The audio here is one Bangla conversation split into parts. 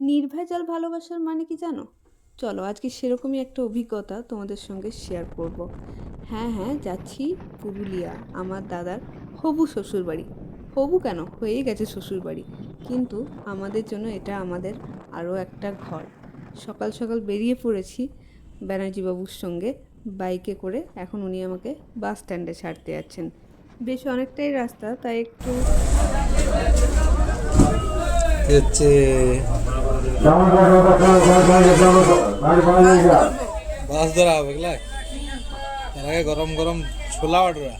নির্ভেজাল ভালোবাসার মানে কি জানো? চলো, আজকে সেরকমই একটা অভিজ্ঞতা তোমাদের সঙ্গে শেয়ার করব। হ্যাঁ হ্যাঁ যাচ্ছি পুরুলিয়া, আমার দাদার হবু শ্বশুরবাড়ি। হবু কেন? হয়েই গেছে শ্বশুরবাড়ি। কিন্তু আমাদের জন্য এটা আমাদের আরও একটা ঘর। সকাল সকাল বেরিয়ে পড়েছি ব্যানার্জি বাবুর সঙ্গে। বাইকে করে এখন উনি আমাকে বাস স্ট্যান্ডে ছাড়তে যাচ্ছেন। বেশ অনেকটাই রাস্তা, তাই একটু বাস ধরা হবে, বুঝলা? তার আগে গরম গরম ছোলা অর্ডার।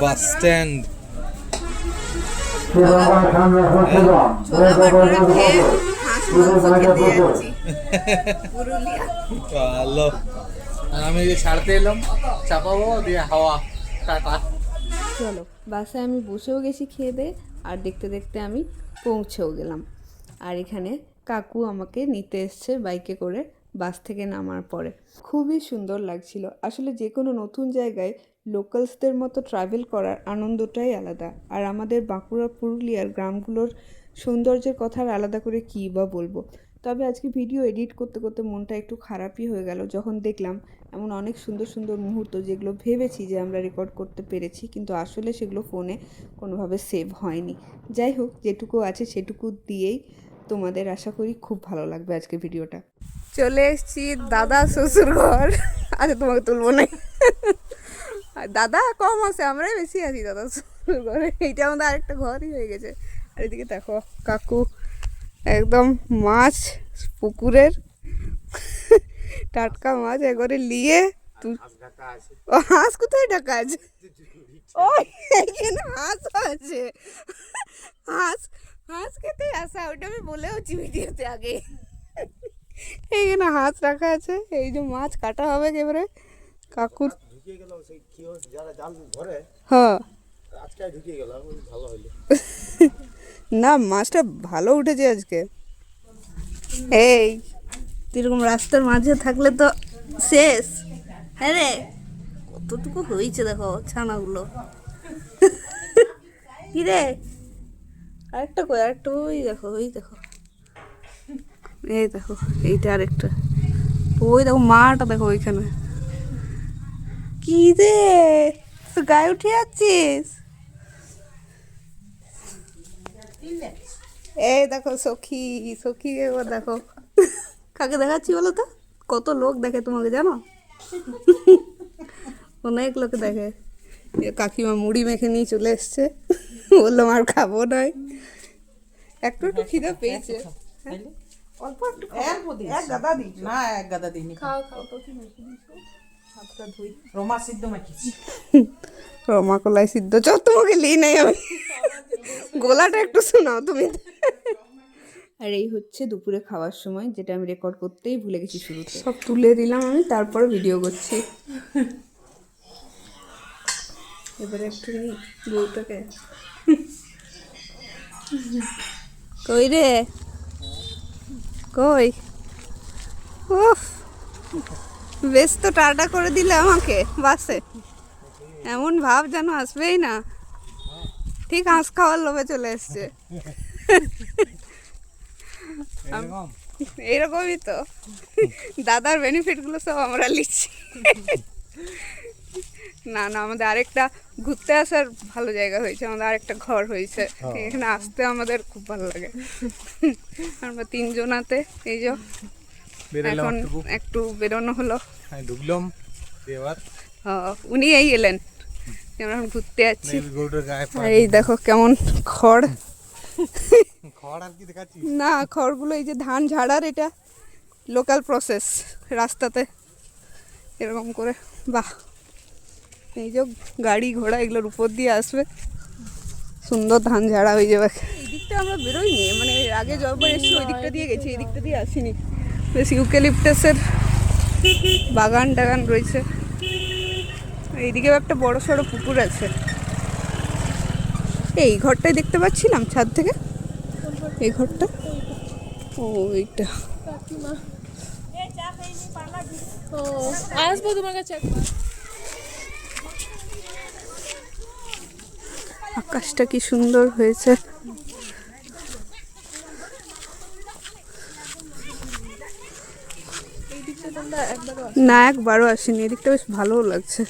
Bus stand. ভালো। আর আমি যে ছাড়তে এলাম, চাপাবো, দিয়ে হাওয়া। টাটা। চলো বাসে আমি বসেও গেছি খেয়ে দিয়ে আর দেখতে দেখতে আমি পৌঁছেও গেলাম। আর এখানে কাকু আমাকে নিতে এসছে বাইকে করে, বাস থেকে নামার পরে। খুবই সুন্দর লাগছিল। আসলে যে কোনো নতুন জায়গায় লোকালসদের মতো ট্রাভেল করার আনন্দটাই আলাদা। আর আমাদের বাঁকুড়া, পুরুলিয়ার গ্রামগুলোর সৌন্দর্যের কথা আর আলাদা করে কী বা বলব? তবে আজকে ভিডিও এডিট করতে করতে মনটা একটু খারাপই হয়ে গেল। যখন দেখলাম এমন অনেক সুন্দর সুন্দর মুহূর্ত যেগুলো ভেবেছি যে আমরা রেকর্ড করতে পেরেছি, কিন্তু আসলে সেগুলো ফোনে কোনোভাবে সেভ হয়নি। যাই হোক, যেটুকু আছে সেটুকু দিয়েই তোমাদের আশা করি খুব ভালো লাগবে আজকে ভিডিওটা চলে এসেছি দাদা শ্বশুর ঘর আচ্ছা তোমাকে তুলবো না। দাদা কম আছে, আমরাই বেশি আছি দাদা শ্বশুর ঘরে এইটা আমাদের আরেকটা ঘরই হয়ে গেছে। আর এদিকে দেখো, কাকু। একদম মাছ পুকুরের টাটকা মাছ একবারে নিয়ে ও হাঁস কোথায় ঢাকা আছে? ও এখানে হাঁস আছে। হাঁস হাঁস খেতে আসা ওটা আমি বলেওছি ভিডিওতে আগে। এইখানে হাঁস রাখা আছে এই যে মাছ কাটা হবে একেবারে। কাকুর হ্যাঁ। আজকে ঢুকিয়ে গেল ভালো হইল। না, মাছটা ভালো উঠেছে আজকে। এই এরকম রাস্তার মাঝে থাকলে তো শেষ। হ্যাঁ রে, কতটুকু হয়েছে দেখো ছানাগুলো। কি রে? আরেকটা কই, আরেকটা ওই দেখো ওই দেখো। এই দেখো, এইটা আরেকটা। ওই দেখো, মাটা দেখো ওইখানে। কি রে গায়ে উঠে যাচ্ছিস? এই দেখো সখী সখী একবার দেখো। কাকে দেখাচ্ছি বলো তো? কত লোক দেখে তোমাকে জানো? অনেক লোক দেখে। কাকিমা মুড়ি মেখে নিয়ে চলে এসছে। বললাম আর খাব নয় একটু একটু খিদে পেয়েছে। হ্যাঁ? অল্প একটু এক গাদা দিই। না এক গাদা দিইনি। খাও খাও তো কি মেখে দিয়েছ? হাতটা ধুই। রোমা সিদ্ধ মাখিছি। রমা কলাই সিদ্ধ। চ তোমাকে লিই নাই আমি। গোলাটা একটু শোনাও তুমি। আর এই হচ্ছে দুপুরে খাওয়ার সময় যেটা আমি রেকর্ড করতেই ভুলে গেছি শুরুতে। সব তুলে দিলাম আমি তারপর ভিডিও করছি। এবারে একটু বউটাকে। কই রে? কই? উফ। বেশ তো টাটা করে দিলে আমাকে বাসে। এমন ভাব যেন আসবেই না। ঠিক হাঁস খাওয়ার লোভে চলে এসছে। এরকম? এরকমই তো। দাদার বেনিফিটগুলো সব আমরা নিচ্ছি না না আমাদের আরেকটা ঘুরতে আসার ভালো জায়গা হয়েছে আমাদের আরেকটা ঘর হয়েছে। এখানে আসতে আমাদের খুব ভালো লাগে। আমরা তিনজনাতে এই যে এখন একটু। বেরোনো হলো। আমি ঢুকলাম উনি এই এলেন। আমরা এখন ঘুরতে যাচ্ছি। আর এই দেখো কেমন খড়। না খড়গুলো এই যে ধান ঝাড়ার এটা লোকাল প্রসেস রাস্তাতে। এরকম করে। বাহ! এই যে গাড়ি ঘোড়া এগুলোর উপর দিয়ে আসবে। সুন্দর ধান ঝাড়া হয়ে যাবে। এই দিকটা আমরা বেরোইনি মানে এর আগে যতবার এসেছি ওই দিকটা দিয়ে গেছি এই দিকটা দিয়ে আসিনি। বেশ ইউক্যালিপটাসের বাগান টাগান রয়েছে। এইদিকেও একটা বড় সড়ো পুকুর আছে। এই ঘরটাই দেখতে পাচ্ছিলাম ছাদ থেকে? এই ঘরটা? ও এইটা। আকাশটা কি সুন্দর হয়েছে। না একবারও আসেনি। এদিকটা বেশ ভালো লাগছে।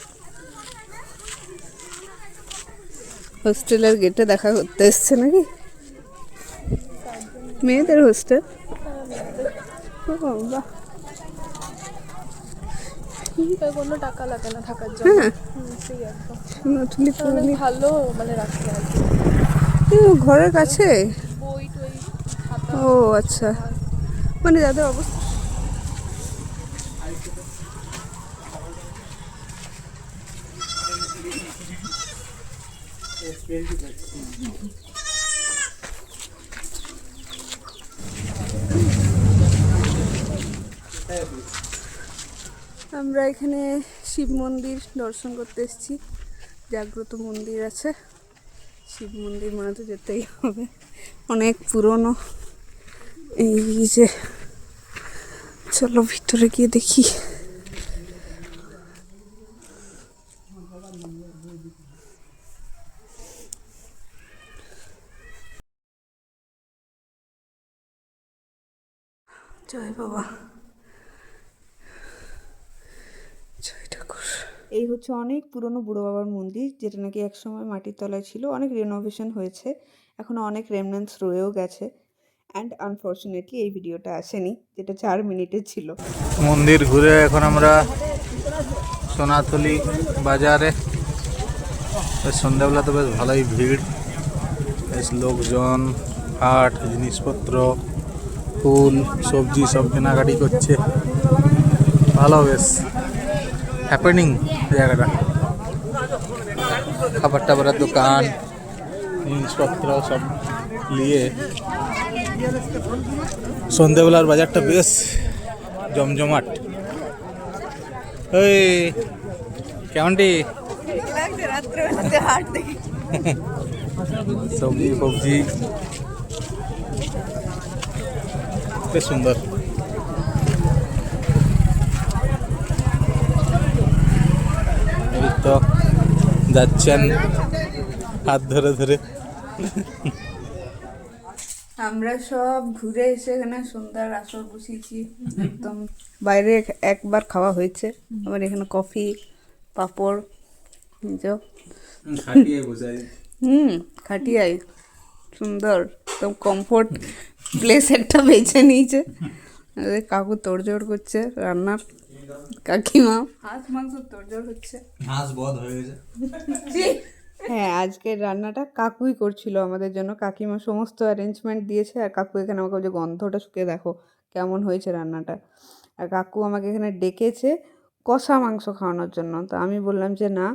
হোস্টেলের গেটে দেখা করতে এসছে নাকি? মেয়েদের হোস্টেল? কোনো টাকা লাগে না থাকার জন্য। হ্যাঁ। ভালো মানে রাখতে আর কি। ঘরের কাছে? ও আচ্ছা। মানে যাদের অবস্থা আমরা এখানে শিব মন্দির দর্শন করতে এসেছি। জাগ্রত মন্দির আছে। শিব মন্দির মানে তো যেতেই হবে। অনেক পুরনো। এই যে, চলো ভিতরে গিয়ে দেখি। জয় বাবা। জয় ঠাকুর। এই হচ্ছে অনেক পুরনো বুড়ো বাবার মন্দির যেটা নাকি একসময় মাটির তলায় ছিল। অনেক রেনোভেশন হয়েছে। এখনও অনেক রেমনেন্স রয়েও গেছে। অ্যান্ড আনফর্চুনেটলি এই ভিডিওটা আসেনি যেটা চার মিনিটের ছিল। মন্দির ঘুরে এখন আমরা সোনাতলি বাজারে। বেশ সন্ধ্যাবেলা তো বেশ ভালোই ভিড়। বেশ লোকজন হাট জিনিসপত্র। ফুল সবজি সব কেনাকাটি করছে। ভালো বেশ। হ্যাপেনিং জায়গাটা। খাবার টাবারের দোকান জিনিসপত্র সব নিয়ে। সন্ধ্যেবেলার বাজারটা বেশ জমজমাট। ওই কেমনটি সবজি ফবজি বেশ সুন্দর। তো যাচ্ছেন হাত ধরে ধরে। আমরা সব ঘুরে এসে এখানে সন্ধ্যার আসর বসিয়েছি একদম বাইরে একবার খাওয়া হয়েছে। আবার এখানে কফি পাঁপড় এই খাটিয়ে বোঝাই। হুম খাটিয়াই সুন্দর একদম কমফোর্ট প্লেস একটা বেছে নিয়েছে। কাকু তোড়জোড় করছে রান্নার কাকিমা। হাঁস মাংস তোড়জোড় হচ্ছে। হাঁস বধ হয়ে গেছে। হ্যাঁ আজকের রান্নাটা কাকুই করছিল আমাদের জন্য। কাকিমা সমস্ত অ্যারেঞ্জমেন্ট দিয়েছে আর কাকু এখানে আমাকে যে গন্ধটা শুকে দেখো কেমন হয়েছে রান্নাটা? আর কাকু আমাকে এখানে ডেকেছে কষা মাংস খাওয়ানোর জন্য। তো আমি বললাম যে না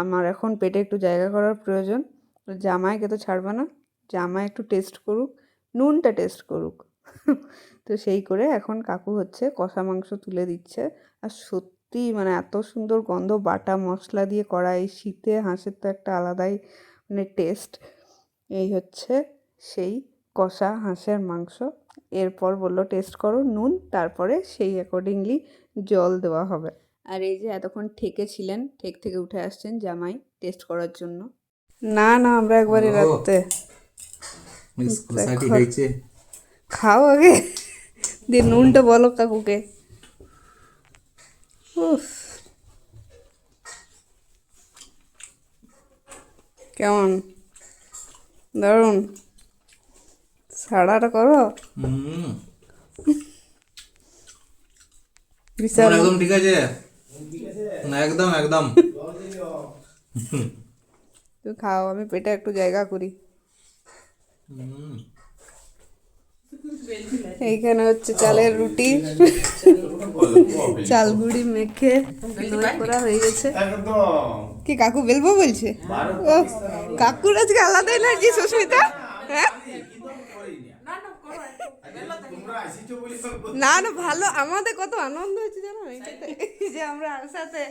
আমার এখন পেটে একটু জায়গা করার প্রয়োজন। তো জামাইকে তো ছাড়বে না। জামাই একটু টেস্ট করুক নুনটা টেস্ট করুক। তো সেই করে এখন কাকু হচ্ছে কষা মাংস তুলে দিচ্ছে। আর সত্যি মানে এত সুন্দর গন্ধ বাটা মশলা দিয়ে করা এই শীতে হাঁসের তো একটা আলাদাই মানে টেস্ট এই হচ্ছে সেই কষা হাঁসের মাংস। এরপর বলল টেস্ট করো নুন তারপরে সেই অ্যাকর্ডিংলি জল দেওয়া হবে। আর এই যে এতক্ষণ ঠেকে ছিলেন ঠেক থেকে উঠে আসছেন জামাই টেস্ট করার জন্য। না না আমরা একবারে। রাখতে দেখো। খাও আগে দিয়ে নুনটা বলো কাকুকে উফ কেমন দারুণ সাড়াটা করো একদম ঠিক আছে একদম একদম তুই খাও আমি পেটে একটু জায়গা করি। এইখানে হচ্ছে চালের রুটি। চাল গুঁড়ি মেখে করা হয়ে গেছে। কি কাকু বেলবো বলছে? ও, কাকুর আজকে আলাদা এনার্জি সুস্মিতা? হ্যাঁ? না না, ভালো, আমাদের কত আনন্দ হচ্ছে জানো? এটাতে যে আমরা একসাথে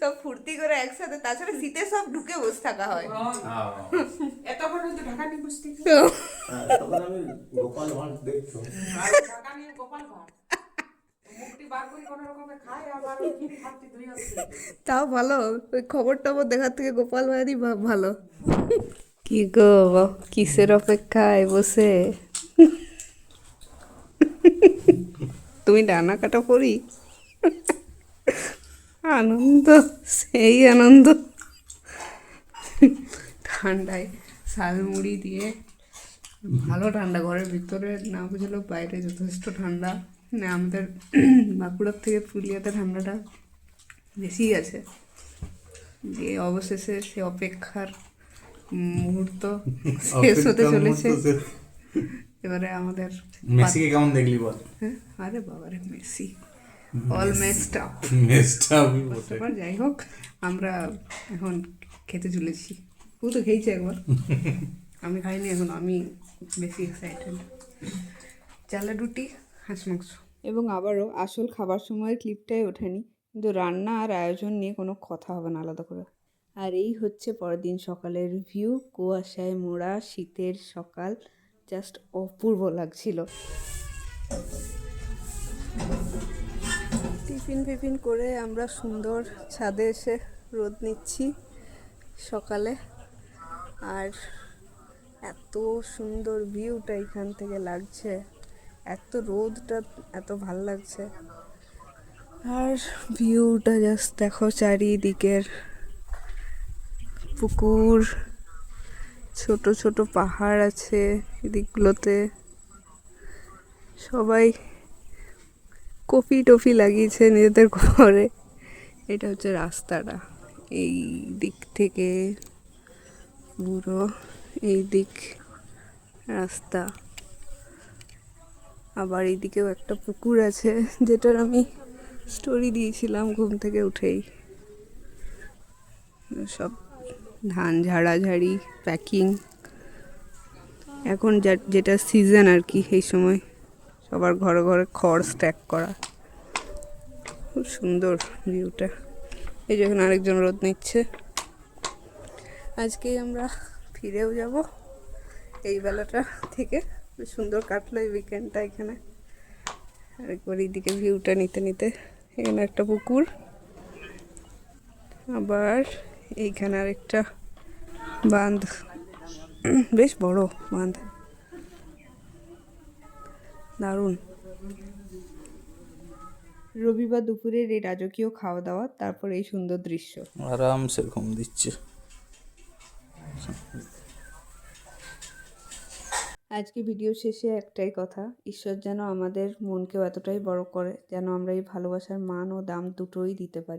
সব ফুর্তি করে একসাথে তাছাড়া শীতে সব ঢুকে বসে থাকা হয়। এতক্ষণ হয়তো ঢাকা নিয়ে বসতে তো তখন আমি গোপাল ভাঁড় দেখছ। ঢাকা নিয়ে গোপাল ভাঁড়। মুখটি বার করে কোনো রকমে খায় আবার ওই হাতটি ধুয়ে আসছে তাও ভালো ওই খবর টবর দেখার থেকে গোপাল ভাইয়ারই ভালো। কি গো কিসের অপেক্ষায় বসে? তুমি ডানা কাটা পড়ি আনন্দ সেই আনন্দ। ঠান্ডায় শাল মুড়ি দিয়ে ভালো ঠান্ডা ঘরের ভিতরে না বুঝলেও বাইরে যথেষ্ট ঠান্ডা। না আমাদের বাঁকুড়ার থেকে পুরুলিয়াতে ঠান্ডাটা বেশি আছে দিয়ে অবশেষে সে অপেক্ষার মুহূর্ত শেষ হতে চলেছে। এবারে আমাদের মেসিকে কেমন দেখলি বল? হ্যাঁ আরে বাবারে মেসি। অল মেসড আপ আমি বটে। যাই হোক আমরা এখন খেতে চলেছি। ও তো খেয়েছে একবার। আমি খাইনি এখন আমি বেশি এক্সাইটেড চালা রুটি হাঁস মাংস। এবং আবারও আসল খাবার সময়ের ক্লিপটাই ওঠেনি। কিন্তু রান্না আর আয়োজন নিয়ে কোনো কথা হবে না আলাদা করে। আর এই হচ্ছে পরের দিন সকালের ভিউ কুয়াশায় মোড়া শীতের সকাল জাস্ট অপূর্ব লাগছিল। টিফিন ফিফিন করে আমরা সুন্দর ছাদে এসে রোদ নিচ্ছি সকালে। আর এত সুন্দর ভিউটা এখান থেকে লাগছে। এত রোদটা, এত ভালো লাগছে। আর ভিউটা জাস্ট দেখো চারিদিকের পুকুর, ছোট ছোট পাহাড় আছে এদিকগুলোতে। সবাই কপি টফি লাগিয়েছে নিজেদের ঘরে। এটা হচ্ছে রাস্তাটা। এই দিক থেকে পুরো এই দিক রাস্তা। আবার এইদিকেও একটা পুকুর আছে, যেটার আমি স্টোরি দিয়েছিলাম ঘুম থেকে উঠেই। সব ধান ঝাড়াঝাড়ি প্যাকিং এখন যেটা সিজন আর কি, এই সময়। সবার ঘরে ঘরে খড় স্ট্যাক করা। খুব সুন্দর ভিউটা এই যে এখানে আরেকজন রোদ নিচ্ছে। আজকেই আমরা ফিরেও যাব এই বেলাটা থেকে। সুন্দর কাটলো এই উইকেন্ডটা এখানে। আরেকবার এইদিকে ভিউটা নিতে নিতে। এখানে একটা পুকুর। আবার এইখানে আরেকটা বাঁধ। বেশ বড় বাঁধ। দারুণ। রবিবার দুপুরের এই রাজকীয় খাওয়া দাওয়া তারপর এই সুন্দর দৃশ্য। আরামসে ঘুম দিচ্ছে। আজকে ভিডিও শেষে একটাই কথা ঈশ্বর যেন আমাদের মনকেও এতটাই বড় করে যেন আমরা এই ভালোবাসার মান ও দাম দুটোই দিতে পারি।